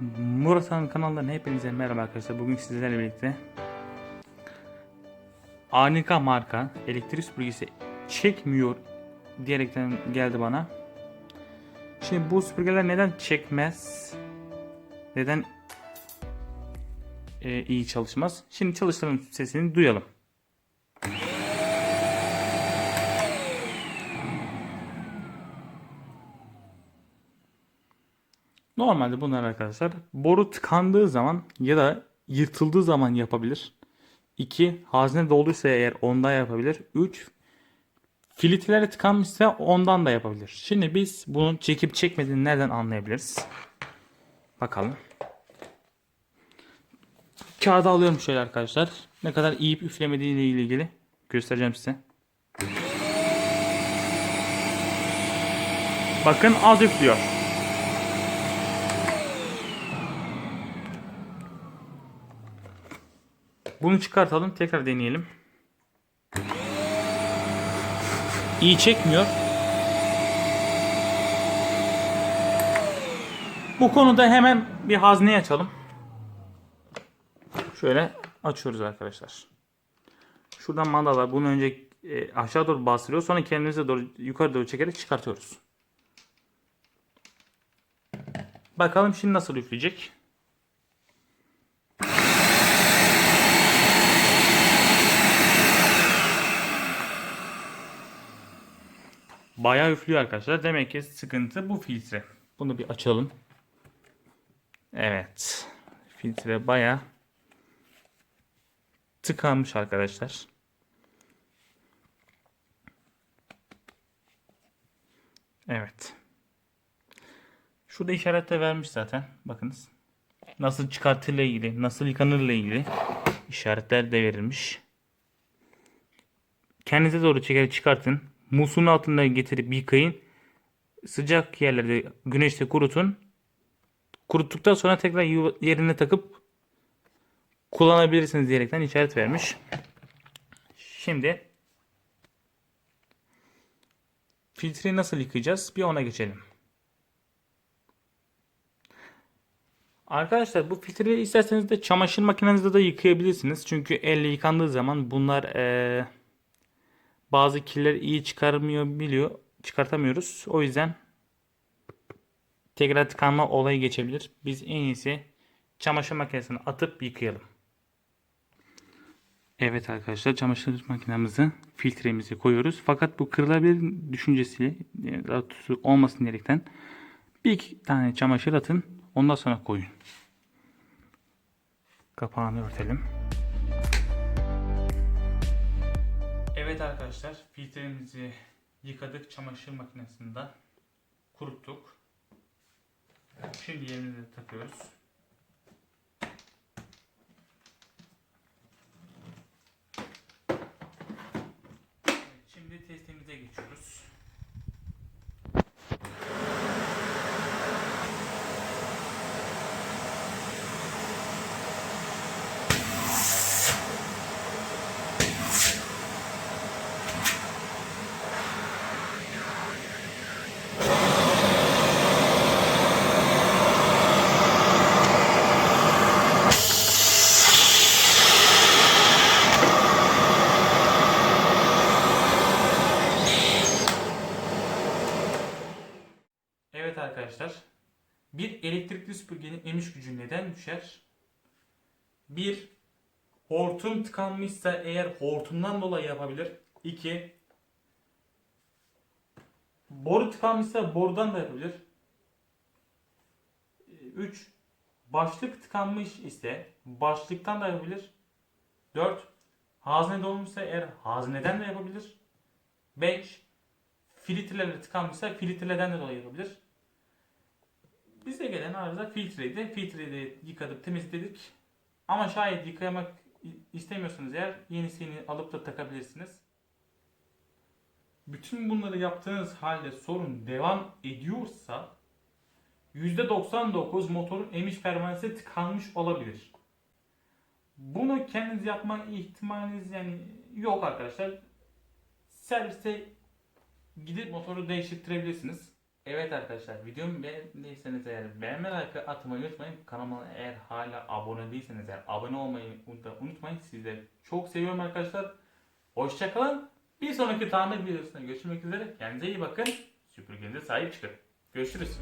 Murat Han kanalından hepinize merhaba arkadaşlar. Bugün sizlerle birlikte Anika marka elektrik süpürgesi çekmiyor diyerekten geldi bana. Şimdi bu süpürgeler neden çekmez? Neden e, iyi çalışmaz? Şimdi çalıştırın sesini duyalım. Normalde bunlar arkadaşlar boru tıkandığı zaman ya da yırtıldığı zaman yapabilir. 2. Hazne dolduysa eğer ondan yapabilir. 3. Filtreleri tıkanmışsa ondan da yapabilir. Şimdi biz bunun çekip çekmediğini nereden anlayabiliriz? Bakalım. Kağıda alıyorum şöyle arkadaşlar. Ne kadar iyi üflemediği ile ilgili göstereceğim size. Bakın az üflüyor. Bunu çıkartalım. Tekrar deneyelim. İyi çekmiyor. Bu konuda hemen bir hazneyi açalım. Şöyle açıyoruz arkadaşlar. Şuradan manda var. Bunu önce e, aşağı doğru bastırıyor. Sonra kendimize doğru yukarı doğru çekerek çıkartıyoruz. Bakalım şimdi nasıl üfleyecek. Bayağı üflüyor arkadaşlar. Demek ki sıkıntı bu filtre. Bunu bir açalım. Evet. Filtre bayağı tıkanmış arkadaşlar. Evet. Şurada işaretle vermiş zaten. Bakınız. Nasıl çıkartırla ilgili, nasıl yıkanırla ilgili işaretler de verilmiş. Kendinize doğru çekerek çıkartın. Musluğun altına getirip yıkayın. Sıcak yerlerde güneşte kurutun. Kuruttuktan sonra tekrar yerine takıp kullanabilirsiniz diyerekten işaret vermiş. Şimdi filtreyi nasıl yıkayacağız? Bir ona geçelim. Arkadaşlar bu filtreyi isterseniz de çamaşır makinenizde de yıkayabilirsiniz. Çünkü elle yıkandığı zaman bunlar eee bazı kirleri iyi çıkarmıyor biliyor. Çıkartamıyoruz. O yüzden tekrar tıkanma olayı geçebilir. Biz en iyisi çamaşır makinesine atıp yıkayalım. Evet arkadaşlar çamaşır makinemizi filtremizi koyuyoruz. Fakat bu kırılabilir düşüncesiyle daha doğrusu olmasın diyerekten bir iki tane çamaşır atın ondan sonra koyun. Kapağını örtelim. Evet arkadaşlar filtremizi yıkadık çamaşır makinesinde kuruttuk. Şimdi yerine de takıyoruz. Evet, Şimdi testimize geçiyoruz. Evet arkadaşlar. Bir elektrikli süpürgenin emiş gücü neden düşer? Bir hortum tıkanmışsa eğer hortumdan dolayı yapabilir. İki boru tıkanmışsa borudan da yapabilir. Üç başlık tıkanmış ise başlıktan da yapabilir. Dört hazne dolmuşsa eğer hazneden de yapabilir. Beş filtreleri tıkanmışsa filtreden de dolayı yapabilir. Bize gelen arıza filtreydi. Filtreyi yıkadık, temizledik. Ama şayet yıkamak istemiyorsanız eğer yenisini alıp da takabilirsiniz. Bütün bunları yaptığınız halde sorun devam ediyorsa %99 motorun emiş pervanesi tıkanmış olabilir. Bunu kendiniz yapma ihtimaliniz yani yok arkadaşlar. Serviste gidip motoru değiştirebilirsiniz. Evet arkadaşlar videomu beğendiyseniz eğer beğenme like atmayı unutmayın. Kanalıma eğer hala abone değilseniz eğer abone olmayı unut- unutmayın. Sizleri çok seviyorum arkadaşlar. Hoşçakalın. Bir sonraki tamir videosunda görüşmek üzere. Kendinize iyi bakın. Süpürgenize sahip çıkın. Görüşürüz.